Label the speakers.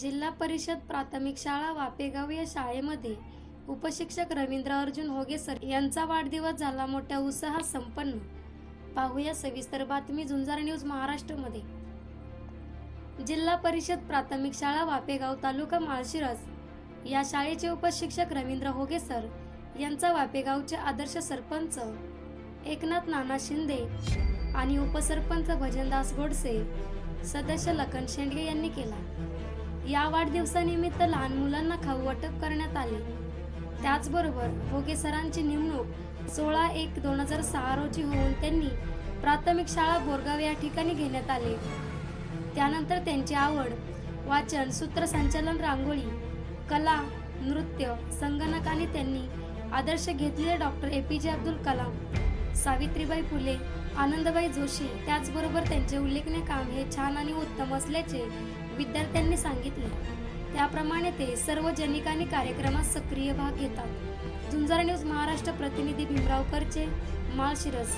Speaker 1: जिल्हा परिषद प्राथमिक शाळा वापेगाव या शाळेमध्ये उपशिक्षक रवींद्र अर्जुन होगे सर यांचा वाढदिवस झाला. मोठ्या उत्साहात संपन्न. पाहूया सविस्तर बातमी झुंजार न्यूज महाराष्ट्रमध्ये. जिल्हा परिषद प्राथमिक शाळा वापेगाव तालुका माळशिरस या शाळेचे उपशिक्षक रवींद्र होगे सर यांचा वापेगावचे आदर्श सरपंच एकनाथ नाना शिंदे आणि उपसरपंच भजनदास गोडसे सदस्य लखन शेंडगे यांनी केला. या वाढदिवसानिमित्त लहान मुलांना खाऊ वाटप करण्यात आले. त्याचबरोबर भोगे सरांची नेमणूक सोळा एक दोन हजार सहा रोजी होऊन त्यांनी प्राथमिक शाळा बोरगाव या ठिकाणी घेण्यात आले. त्यानंतर त्यांची आवड वाचन सूत्रसंचालन रांगोळी कला नृत्य संगणक आणि त्यांनी आदर्श घेतलेले डॉक्टर ए पी जे अब्दुल कलाम सावित्रीबाई फुले आनंदबाई जोशी त्याचबरोबर त्यांचे उल्लेखनीय काम हे छान आणि उत्तम असल्याचे विद्यार्थ्यांनी सांगितले. त्याप्रमाणे ते सार्वजनिक आणि कार्यक्रमात सक्रिय भाग घेतात. झुंजार न्यूज महाराष्ट्र प्रतिनिधी भीमराव करचे माळशिरस.